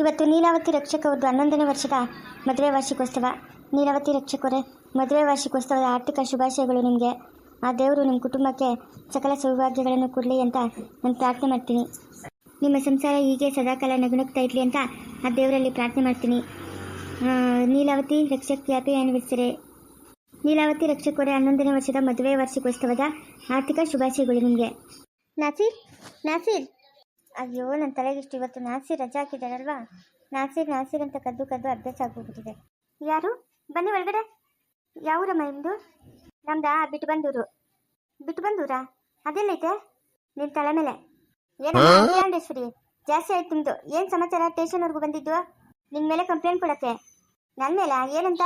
ಇವತ್ತು ನೀಲಾವತಿ ರಕ್ಷಕ ಅವ್ರದ್ದು ಹನ್ನೊಂದನೇ ವರ್ಷದ ಮದುವೆ ವಾರ್ಷಿಕೋತ್ಸವ. ನೀಲಾವತಿ ರಕ್ಷಕರೇ, ಮದುವೆ ವಾರ್ಷಿಕೋತ್ಸವದ ಆರ್ಥಿಕ ಶುಭಾಶಯಗಳು ನಿಮಗೆ. ಆ ದೇವರು ನಿಮ್ಮ ಕುಟುಂಬಕ್ಕೆ ಸಕಲ ಸೌಭಾಗ್ಯಗಳನ್ನು ಕೊಡಲಿ ಅಂತ ನಾನು ಪ್ರಾರ್ಥನೆ ಮಾಡ್ತೀನಿ. ನಿಮ್ಮ ಸಂಸಾರ ಹೀಗೆ ಸದಾಕಾಲ ನಗುನಗ್ತಾ ಇರಲಿ ಅಂತ ಆ ದೇವರಲ್ಲಿ ಪ್ರಾರ್ಥನೆ ಮಾಡ್ತೀನಿ. ನೀಲಾವತಿ ರಕ್ಷಕ್ ಹ್ಯಾಪಿ ಆ್ಯನಿವರ್ಸರಿ ನೀಲಾವತಿ ರಕ್ಷಕರೇ, ಹನ್ನೊಂದನೇ ವರ್ಷದ ಮದುವೆ ವಾರ್ಷಿಕೋತ್ಸವದ ಆರ್ಥಿಕ ಶುಭಾಶಯಗಳು ನಿಮಗೆ. ನಾಸೀರ್ ನಾಸೀರ್. ಅಯ್ಯೋ ನನ್ನ ತಲೆಗಿಷ್ಟು ಇವತ್ತು ನಾಸಿ ರಜಾ ಹಾಕಿದ್ದಾರಲ್ವಾ? ನಾಸಿರ್ ನಾಸಿರ್ ಅಂತ ಕದ್ದು ಕದ್ದು ಅಭ್ಯಾಸ ಆಗೋಗ್ಬಿಟ್ಟಿದೆ ಯಾರು? ಬನ್ನಿ ಒಳಗಡೆ. ಯಾವೂರಮ್ಮ ನಿಮ್ಮದು ನಮ್ದಾ? ಬಿಟ್ಟು ಬಂದೂರು. ಬಿಟ್ಟು ಬಂದೂರಾ? ಅದೆಲ್ಲೈತೆ ನಿನ್ನ ತಲೆ ಮೇಲೆ. ಏನಂಡೇಶ್ವರಿ ಜಾಸ್ತಿ ಆಯ್ತು ನಿಮ್ದು. ಏನು ಸಮಾಚಾರ? ಸ್ಟೇಷನ್ವರೆಗೂ ಬಂದಿದ್ದು ನಿನ್ ಮೇಲೆ ಕಂಪ್ಲೇಂಟ್ ಕೊಡಕ್ಕೆ. ನನ್ನ ಮೇಲೆ? ಏನಂತ?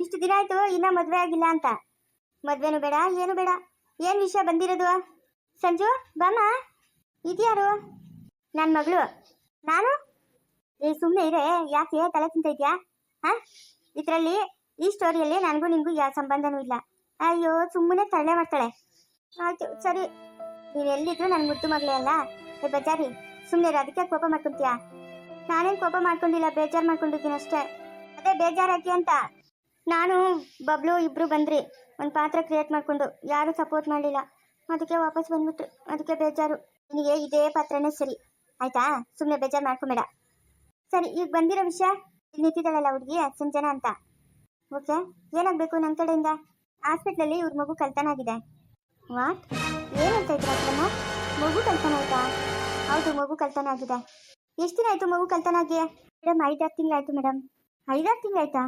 ಇಷ್ಟು ದಿನ ಆಯ್ತು ಇನ್ನೂ ಮದುವೆ ಆಗಿಲ್ಲ ಅಂತ. ಮದ್ವೆನು ಬೇಡ ಏನು ಬೇಡ. ಏನು ವಿಷಯ ಬಂದಿರೋದು? ಸಂಜು ಬಾಮ ಇದ್ಯಾರು? ನನ್ನ ಮಗಳು. ನಾನು? ಏ ಸುಮ್ಮನೆ ಇರೇ, ಯಾಕೆ ತಲೆ ತಿಂತ ಇದೆಯಾ? ಹಾ? ಇದರಲ್ಲಿ, ಈ ಸ್ಟೋರಿಯಲ್ಲಿ ನನಗೂ ನಿಮಗೂ ಯಾವ ಸಂಬಂಧನೂ ಇಲ್ಲ. ಅಯ್ಯೋ ಸುಮ್ಮನೆ ತಳ್ಳೆ ಮಾಡ್ತಾಳೆ. ಆಯ್ತು, ಸರಿ. ನೀನು ಎಲ್ಲಿದ್ರು ನನ್ನ ಮುದ್ದು ಮಗಳೇ ಅಲ್ಲ? ಏ, ಬಜಾರಿ. ಸುಮ್ಮನೆ ಅದಕ್ಕೆ ಕೋಪ ಮಾಡ್ಕೊಂತೀಯಾ? ನಾನೇನು ಕೋಪ ಮಾಡ್ಕೊಂಡಿಲ್ಲ, ಬೇಜಾರು ಮಾಡ್ಕೊಂಡಿದ್ದೀನಿ ಅಷ್ಟೇ. ಅದೇ ಬೇಜಾರಾಕಿ ಅಂತ. ನಾನು, ಬಬ್ಲು, ಇಬ್ರು ಬಂದ್ರಿ. ಒಂದು ಪಾತ್ರ ಕ್ರಿಯೇಟ್ ಮಾಡ್ಕೊಂಡು, ಯಾರು ಸಪೋರ್ಟ್ ಮಾಡಲಿಲ್ಲ. ಅದಕ್ಕೆ ವಾಪಸ್ ಬಂದ್ಬಿಟ್ರು. ಅದಕ್ಕೆ ಬೇಜಾರು. ನಿನಗೆ ಇದೇ ಪಾತ್ರನೇ ಸರಿ. ಆಯ್ತಾ? ಸುಮ್ಮನೆ ಬೇಜಾರು ಮಾಡ್ಕೊಂಬೇಡ. ಸರಿ, ಈಗ ಬಂದಿರೋ ವಿಷಯ? ಇಲ್ಲಿ ನಿಂತಿದ್ದಾಳಲ್ಲ ಹುಡುಗಿ ಸಂಜನ ಅಂತ. ಓಕೆ, ಏನಾಗಬೇಕು ನನ್ನ ಕಡೆಯಿಂದ? ಹಾಸ್ಪಿಟ್ಲಲ್ಲಿ ಇವ್ರ ಮಗು ಕಳ್ತನ ಆಗಿದೆ ವಾಟ್ ಏನಂತ ಇದ್ರ ಅಕ್ಕಮ್ಮ ಮಗು ಕಳ್ತನ ಆಯ್ತಾ ಹೌದು, ಮಗು ಕಳ್ತನ ಆಗಿದೆ ಎಷ್ಟು ದಿನ ಆಯ್ತು ಮಗು ಕಳ್ತನ ಆಗಿ ಮೇಡಮ್, ಐದಾರು ತಿಂಗಳಾಯ್ತು ಮೇಡಮ್. ಐದಾರು ತಿಂಗಳಾಯ್ತಾ?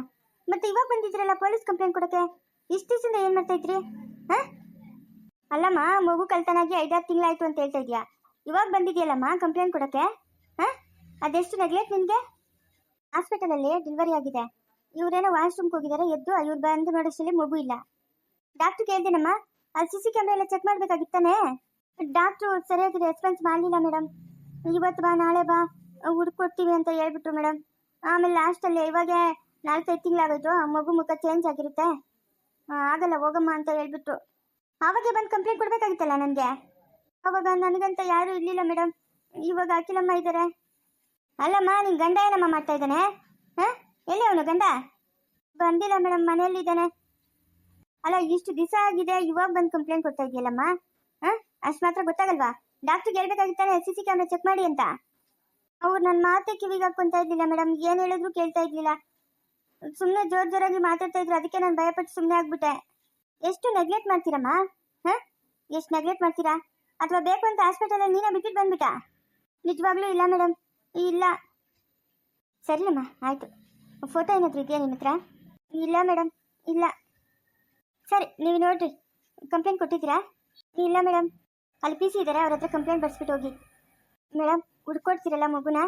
ಮತ್ತೆ ಇವಾಗ ಬಂದಿದ್ರಲ್ಲ ಪೊಲೀಸ್ ಕಂಪ್ಲೇಂಟ್ ಕೊಡಕ್ಕೆ? ಇಷ್ಟು ದಿವಸದಿಂದ ಏನು ಮಾಡ್ತಾ ಇದ್ರಿ? ಹಾಂ? ಅಲ್ಲಮ್ಮ, ಮಗು ಕಳ್ತನಾಗಿ ಐದಾರು ತಿಂಗಳಾಯ್ತು ಅಂತ ಹೇಳ್ತಾ ಇದೀಯಾ? ಇವಾಗ ಬಂದಿದೆಯಲ್ಲಮ್ಮ ಕಂಪ್ಲೇಂಟ್ ಕೊಡಕ್ಕೆ? ಹಾ? ಅದೆಷ್ಟು ನೆಗ್ಲೆಕ್ಟ್ ನಿಮಗೆ? ಹಾಸ್ಪಿಟಲಲ್ಲಿ ಡೆಲಿವರಿ ಆಗಿದೆ. ಇವರೇನೋ ವಾಶ್ರೂಮ್ಗೆ ಹೋಗಿದ್ದಾರೆ ಎದ್ದು ಇವ್ರು ಬಂದು ನೋಡೋಷ್ಟರಲ್ಲಿ ಮಗು ಇಲ್ಲ. ಡಾಕ್ಟ್ರ್ ಕೇಳ್ದೇನಮ್ಮ ಅಲ್ಲಿ ಸಿ ಸಿ ಕ್ಯಾಮ್ರಾ ಎಲ್ಲ ಚೆಕ್ ಮಾಡಬೇಕಾಗಿತ್ತಾನೆ ಡಾಕ್ಟ್ರು ಸರಿಯಾಗಿ ರೆಸ್ಪಾನ್ಸ್ ಮಾಡಲಿಲ್ಲ ಮೇಡಮ್ ಇವತ್ತು ಬಾ, ನಾಳೆ ಬಾ ಹುಡ್ಕೊಡ್ತೀವಿ ಅಂತ ಹೇಳ್ಬಿಟ್ರು ಮೇಡಮ್ ಆಮೇಲೆ ಲಾಸ್ಟಲ್ಲಿ ಇವಾಗ ನಾಲ್ಕೈದು ತಿಂಗಳಾಗೋಯ್ತು ಮಗು ಮುಖ ಚೇಂಜ್ ಆಗಿರುತ್ತೆ. ಆಗಲ್ಲ, ಹೋಗಮ್ಮ ಅಂತ ಹೇಳ್ಬಿಟ್ರು. ಆವಾಗೆ ಬಂದು ಕಂಪ್ಲೇಂಟ್ ಕೊಡಬೇಕಾಗಿತ್ತಲ್ಲ ನನಗೆ? ಅವಾಗ ನನಗಂತ ಯಾರೂ ಇರಲಿಲ್ಲ ಮೇಡಮ್ ಇವಾಗ ಅಖಿಲಮ್ಮ ಇದ್ದಾರೆ ಅಲ್ಲಮ್ಮ, ನಿನ್ ಗಂಡ ಏನಮ್ಮ ಮಾಡ್ತಾ ಇದ್ದಾನೆ? ಹಾಂ? ಎಲ್ಲಿ ಅವನು ಗಂಡ? ಬಂದಿಲ್ಲ ಮೇಡಮ್ ಮನೆಯಲ್ಲಿದ್ದಾನೆ ಅಲ್ಲ, ಇಷ್ಟು ದಿವಸ ಆಗಿದೆ, ಇವಾಗ ಬಂದು ಕಂಪ್ಲೇಂಟ್ ಕೊಡ್ತಾ ಇದೆಯಲ್ಲಮ್ಮ? ಹಾಂ? ಅಷ್ಟು ಮಾತ್ರ ಗೊತ್ತಾಗಲ್ವಾ? ಡಾಕ್ಟ್ರಿಗೆ ಹೇಳ್ಬೇಕಾಗಿತ್ತಾನೆ ಸಿ ಸಿ ಕ್ಯಾಮ್ರಾ ಚೆಕ್ ಮಾಡಿ ಅಂತ. ಅವ್ರು ನನ್ನ ಮಾತೆ ಕಿವಿಗೆ ಹಾಕೊಂತ ಇದ್ದಿಲ್ಲ ಮೇಡಮ್ ಏನು ಹೇಳಿದ್ರು ಕೇಳ್ತಾ ಇರ್ಲಿಲ್ಲ. ಸುಮ್ಮನೆ ಜೋರ್ ಜೋರಾಗಿ ಮಾತಾಡ್ತಾ ಇದ್ರು, ಅದಕ್ಕೆ ನಾನು ಭಯಪಟ್ಟು ಸುಮ್ಮನೆ ಆಗ್ಬಿಟ್ಟೆ. ಎಷ್ಟು ನೆಗ್ಲೆಕ್ಟ್ ಮಾಡ್ತೀರಮ್ಮ? ಹಾಂ? ಎಷ್ಟು ನೆಗ್ಲೆಕ್ಟ್ ಮಾಡ್ತೀರಾ? ಅಥವಾ ಬೇಕು ಅಂತ ಹಾಸ್ಪಿಟಲಲ್ಲಿ ನೀನೇ ಬಿಟ್ಟಿಟ್ಟು ಬಂದ್ಬಿಟ್ಟ? ನಿಜವಾಗ್ಲೂ ಇಲ್ಲ ಮೇಡಮ್ ಇಲ್ಲ. ಸರಿಲಮ್ಮ ಆಯಿತು. ಫೋಟೋ ಏನಾದರೂ ಇದೆಯಾ ನಿಮ್ಮ ಹತ್ರ? ಇಲ್ಲ ಮೇಡಮ್ ಇಲ್ಲ. ಸರಿ, ನೀವು ನೋಡ್ರಿ. ಕಂಪ್ಲೇಂಟ್ ಕೊಟ್ಟಿದ್ದೀರಾ? ಇಲ್ಲ ಮೇಡಮ್ ಅಲ್ಲಿ ಪಿ ಸಿ ಇದ್ದಾರೆ ಅವ್ರ ಹತ್ರ ಕಂಪ್ಲೇಂಟ್ ಬರ್ಸ್ಬಿಟ್ಟು ಹೋಗಿ. ಮೇಡಮ್ ಹುಡ್ಕೊಡ್ತೀರಲ್ಲ ಮಗುನ?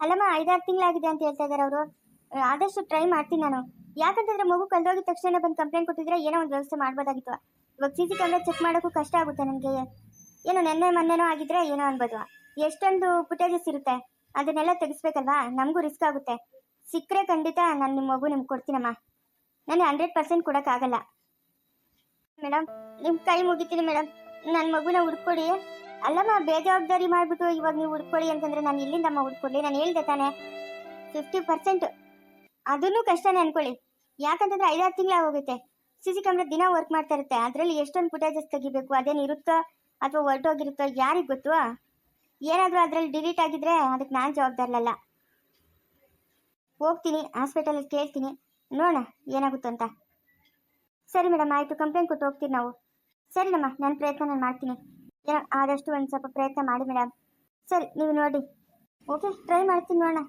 ಅಲ್ಲಮ್ಮ, ಐದಾರು ತಿಂಗಳಾಗಿದೆ ಅಂತ ಹೇಳ್ತಾ ಇದ್ದಾರೆ ಅವರು. ಆದಷ್ಟು ಟ್ರೈ ಮಾಡ್ತೀನಿ ನಾನು. ಯಾಕಂತಂದ್ರೆ ಮಗು ಕಳೆದೋಗಿದ ತಕ್ಷಣ ಬಂದು ಕಂಪ್ಲೇಂಟ್ ಕೊಟ್ಟಿದ್ರೆ ಏನೋ ಒಂದು ವ್ಯವಸ್ಥೆ ಮಾಡ್ಬೋದಾಗಿತ್ತು. ಇವಾಗ ಸಿ ಸಿ ಕ್ಯಾಮ್ರಾ ಚೆಕ್ ಮಾಡೋಕ್ಕೂ ಕಷ್ಟ ಆಗುತ್ತೆ ನನಗೆ. ಏನೋ ನೆನ್ನೆ ಮೊನ್ನೆನೋ ಆಗಿದ್ರೆ ಏನೋ ಅನ್ಬೋದು. ಎಷ್ಟೊಂದು ಫುಟೇಜಸ್ ಇರುತ್ತೆ. ಅದನ್ನೆಲ್ಲ ತೆಗಿಸ್ಬೇಕಲ್ವಾ? ನಮಗೂ ರಿಸ್ಕ್ ಆಗುತ್ತೆ. ಸಿಕ್ಕರೆ ಖಂಡಿತ ನಾನು ನಿಮ್ಮ ಮಗು ನಿಮ್ಗೆ ಕೊಡ್ತೀನಮ್ಮ. ನಾನು ಹಂಡ್ರೆಡ್ ಪರ್ಸೆಂಟ್ ಕೊಡೋಕ್ಕಾಗಲ್ಲ ಮೇಡಮ್ ನಿಮ್ಮ ಕೈ ಮುಗಿತೀನಿ ಮೇಡಮ್ ನನ್ನ ಮಗುನ ಹುಡ್ಕೊಡಿ. ಅಲ್ಲಮ್ಮ, ಬೇಜವಾಬ್ದಾರಿ ಮಾಡಿಬಿಟ್ಟು ಇವಾಗ ನೀವು ಹುಡ್ಕೊಳ್ಳಿ ಅಂತಂದ್ರೆ ನಾನು ಇಲ್ಲಿಂದಮ್ಮ ಹುಡ್ಕೊಡ್ಲಿ. ನಾನು ಹೇಳ್ದೆ ತಾನೆ. ಫಿಫ್ಟಿ ಪರ್ಸೆಂಟ್ ಅದನ್ನು ಕಷ್ಟನೇ ಅನ್ಕೊಳ್ಳಿ. ಯಾಕಂತಂದ್ರೆ ಐದಾರು ತಿಂಗಳ ಹೋಗುತ್ತೆ ಸಿ ಸಿ ಕ್ಯಾಮ್ರಾ ದಿನ ವರ್ಕ್ ಮಾಡ್ತಾ ಇರುತ್ತೆ. ಅದರಲ್ಲಿ ಎಷ್ಟೊಂದು ಫುಟೇಜಸ್ ತೆಗಿಬೇಕು, ಅದೇನು ಇರುತ್ತೋ ಅಥವಾ ಹೊರಟೋಗಿರುತ್ತೋ ಯಾರಿಗೆ ಗೊತ್ತು? ಏನಾದರೂ ಅದರಲ್ಲಿ ಡಿಲೀಟ್ ಆಗಿದ್ರೆ ಅದಕ್ಕೆ ನಾನು ಜವಾಬ್ದಾರಲ್ಲ ಹೋಗ್ತೀನಿ ಹಾಸ್ಪಿಟಲಲ್ಲಿ ಕೇಳ್ತೀನಿ. ನೋಡೋಣ, ಏನಾಗುತ್ತೋ ಅಂತ. ಸರಿ ಮೇಡಮ್ ಆಯಿತು ಕಂಪ್ಲೇಂಟ್ ಕೊಟ್ಟು ಹೋಗ್ತೀವಿ ನಾವು. ಸರಿನಮ್ಮ ನಾನು ಪ್ರಯತ್ನ ನಾನು ಮಾಡ್ತೀನಿ. ಆದಷ್ಟು ಒಂದು ಸ್ವಲ್ಪ ಪ್ರಯತ್ನ ಮಾಡಿ ಮೇಡಮ್ ಸರಿ, ನೀವು ನೋಡಿ. ಓಕೆ ಟ್ರೈ ಮಾಡ್ತೀನಿ, ನೋಡೋಣ.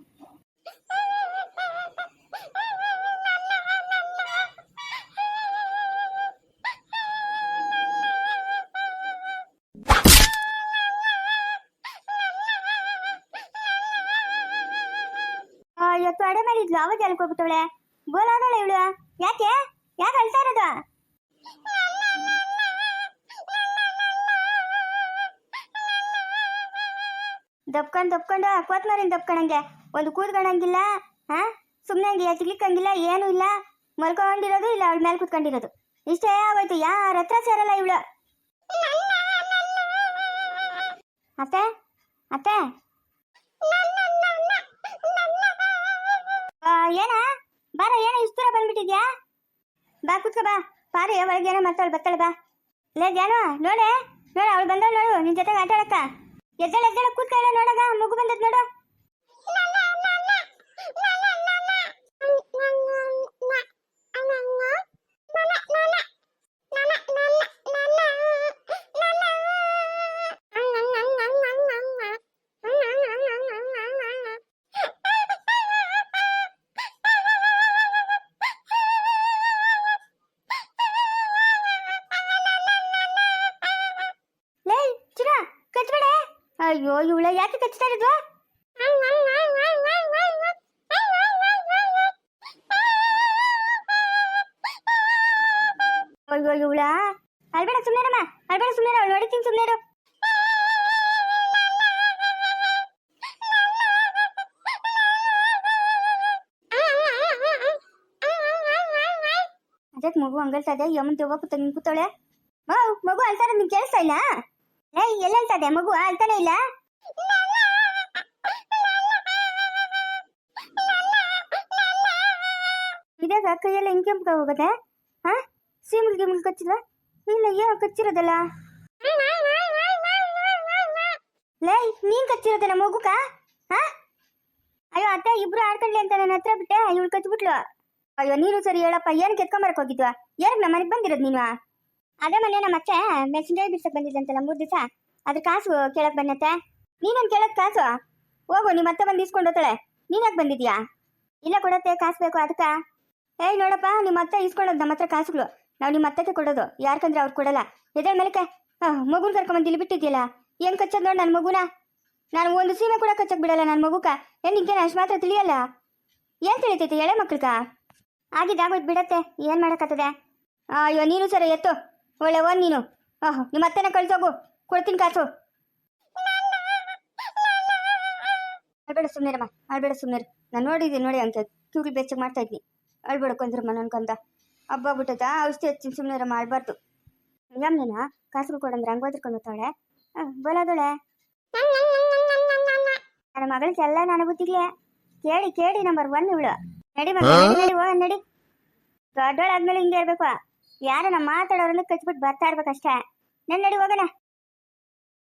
ಮಾಡಿದ್ಲು ಅವಾಗ ಎಲ್ಕ್ ಹೋಗ್ಬಿಟ್ಟವಳೆ? ಇವಳು. ಯಾಕೆ? ಯಾಕೆ ಅಳ್ತಾ ಇರೋದು? ದಪ್ಕೊಂಡು ದಪ್ಕೊಂಡು ಕೋತ್ಮರಿನ ದಪ್ಕೊಂಡಂಗೆ ಒಂದು ಕೂತ್ಕೊಂಡಂಗಿಲ್ಲ ಹಾ ಸುಮ್ಮನೆ ಹಂಗೆ ಎತ್ಲಿಕ್ಕಂಗಿಲ್ಲ ಏನೂ ಇಲ್ಲ. ಮಲ್ಕೊಂಡಿರೋದು ಇಲ್ಲ, ಅವಳ ಮೇಲೆ ಕೂತ್ಕೊಂಡಿರೋದು. ಇಷ್ಟೇ ಆಗೋಯ್ತು, ಯಾರ ಹತ್ರ ಸೇರಲ್ಲ ಇವಳು. ಅತ್ತೆ ಅತ್ತೆ. ಏನ? ಬಾರ, ಏನ ಇಷ್ಟು ದೂರ ಬಂದ್ಬಿಟ್ಟಿದ್ಯಾ? ಬಾ, ಕೂತ್ಕೋ, ಬಾ. ಪಾರು ಒಳಗೆ ಏನೋ ಮಾತಾಡ್, ಬತ್ತಾಳೆ, ಬಾ. ಲೇ, ಜಾನು, ನೋಡೆ, ನೋಡ, ಅವಳು ಬಂದವಳು ನೋಡು, ನಿನ್ ಜೊತೆಗೆ ಆಟ ಆಡಕ್ಕ ಎದ್ದಳ ಎದ್ದಳ ಕೂತ್ಕೊಳ್ಳ ನೋಡಗ, ಮಗು ಬಂದದ್ ನೋಡು. ಅಯ್ಯೋ ಇವಳ ಯಾಕೆ ಕಚ್ತಾ ಇರೋದು? ಅಯ್ಯೋ ಇವಳ ಅಲ್ಬೇಡ ಸುಮ್ಮನೆರಮ್ಮ ಅಲ್ಬೇಡ ಸುಮ್ಮನೆ ಅವಳು ನೋಡಿತೀನಿ ಸುಮ್ಮನೆ ಅದಕ್ಕೆ ಮಗು ಹಂಗಲ್ತದೆ ಯಮನ್ ದೆವ್ವ ಕೂತ ನಿನ್ ಕೂತಾಳೆ ಮಗು ಅಳ್ತಾರ ನಿನ್ ಕೇಳಿಸ್ತಾ ಇಲ್ಲ? ಏಯ್, ಎಲ್ಲ ಅಳ್ತದೆ ಮಗು? ಅಳ್ತಾನೆ ಇಲ್ಲ? ಇದಾಗ ಕೈಯೆಲ್ಲ ಹಿಂಗೆ ಹೋಗದೆ? ಹಾ ಸೀಮುಲ್ ಗಿಮುಲ್ ಕಚ್ಚಿಲ್ವಾ ಇಲ್ಲ, ಏನೋ ಕಚ್ಚಿರೋದಲ್ಲ? ಲೇ, ನೀನ್ ಕಚ್ಚಿರೋದಲ್ಲ ಮಗುಕ? ಹಾ ಅಯ್ಯೋ, ಅತ್ತೆ, ಇಬ್ರು ಆಡ್ಕೊಳ್ಳಿ ಅಂತ ನನ್ನ ಹತ್ರ ಬಿಟ್ಟೆ, ಇವಳು ಕಚ್ಬಿಟ್ಲು. ಅಯ್ಯೋ, ನೀನು ಸರಿ ಹೇಳಪ್ಪ, ಏನ್ ಕೆತ್ಕೊಂಬರಕ್ ಹೋಗಿದ್ವಾ ಏನಕ್ಕೆ ನಮ್ಮ ಮನೆಗೆ ಬಂದಿರೋದು ನೀನು? ಅದೇ ಮನೆ ನಮ್ಮ ಅತ್ತೆ ಮೆಣಸಿನ್ಕಾಯಿ ಬಿಡ್ಸಕ್ ಬಂದಿದ್ದಂತಲ್ಲ ಮೂರು ದಿವಸ. ಅದ್ರ ಕಾಸು ಕೇಳಕ್ ಬಂದತ್ತೆ ನೀನೇನು ಕೇಳಕ್ ಕಾಸು? ಹೋಗು ನಿಮ್ಮ ಅತ್ತೆ ಬಂದು ಇಸ್ಕೊಂಡು ಹೋಗ್ತಾಳೆ. ನೀನ್ ಯಾಕೆ ಬಂದಿದ್ಯಾ? ಇಲ್ಲ ಕೊಡತ್ತೆ, ಕಾಸು ಬೇಕು, ಅದಕ್ಕ. ಏಯ್, ನೋಡಪ್ಪ, ನಿಮ್ಮ ಅತ್ತೆ ಇಸ್ಕೊಳ್ಳೋದು ನಮ್ಮ ಹತ್ರ ಕಾಸುಗಳು. ನಾವು ನಿಮ್ಮ ಅತ್ತಕ್ಕೆ ಕೊಡೋದು. ಯಾರ್ಕಂದ್ರೆ ಅವ್ರು ಕೊಡಲ್ಲ. ಎದೆ ಮೇಲಕ್ಕೆ ಮಗುನ ಕರ್ಕೊಂಬಂದು ಇಲ್ಲಿ ಬಿಟ್ಟಿದ್ಯಲ್ಲ? ಏನು ಕಚ್ಚೋದು ನೋಡಿ ನನ್ನ ಮಗುನ? ನಾನು ಒಂದು ಸೀಮೆ ಕೂಡ ಕಚ್ಚಕ್ ಬಿಡಲ್ಲ ನನ್ನ ಮಗುಕ. ಏನ್ ನಿಂಗೆ ಅಷ್ಟು ಮಾತ್ರ ತಿಳಿಯಲ್ಲ. ಏನ್ ತಿಳಿತೈತೆ ಎಳೆ ಮಕ್ಕಳ್ಕ ಆಗಿದ್ದಾಗೋಯ್ತು ಬಿಡತ್ತೆ. ಏನ್ ಮಾಡಕತ್ತದೆ ಅಯ್ಯೋ, ನೀನು ಸರ, ಎತ್ತು. ಒಳ್ಳೆ ಓನ್ ನೀನು. ಓಹ್ ನಿಮ್ಮ ಅತ್ತೆನ ಕಳ್ಸೋಗು. ಕೊಡ್ತೀನಿ ಕಾಸು. ಮಾಡ್ಬೇಡ ಸುಮ್ಮನೆ ಮಾಡ್ಬೇಡ ಸುಮ್ಮನೆ ನಾನು ನೋಡಿದ್ದೀನಿ ನೋಡಿ ಅಂತ ಕಿವಿಗಳು ಬೆಚ್ಚಗೆ ಮಾಡ್ತಾ ಇದ್ನಿ. ಅಳ್ಬೇಡ ಕೊಂದ್ರಮ್ಮ ನನ್ಕಂತ ಹಬ್ಬ ಬಿಟ್ಟದ ಔಷಧಿ ಹಚ್ಚಿನ ಸುಮ್ಮನೆ ಮಾಡಬಾರ್ದು. ಯಮ್ನೇನ ಕಾಸುಗಳು ಕೊಡಂದ್ರೆ ಹಂಗೆ ಓದಿರ್ಕೊಂಡು ಹೋಗ್ತಾಳೆ ಬೋಲಾದಳೆ ನನ್ನ ಮಗಳಿಗೆಲ್ಲ ಎಲ್ಲ ನಾನು ಬುದ್ಧಿಗೆ ಕೇಳಿ ಕೇಳಿ ನಂಬರ್ ಒನ್ ಇವಳು. ನಡಿ ನಡಿ, ಹೋಗ ನಡಿ. ದೊಡ್ಡೋಳಾದ್ಮೇಲೆ ಹಿಂಗೆ ಇರ್ಬೇಕು ನಮ್ಮ ಮಾತಾಡೋರನ್ನ ಕಚ್ಬಿಟ್ಟು ಬರ್ತಾ ಇರ್ಬೇಕಷ್ಟೇ. ನನ್ನ ನಡಿ ಹೋಗೋಣ.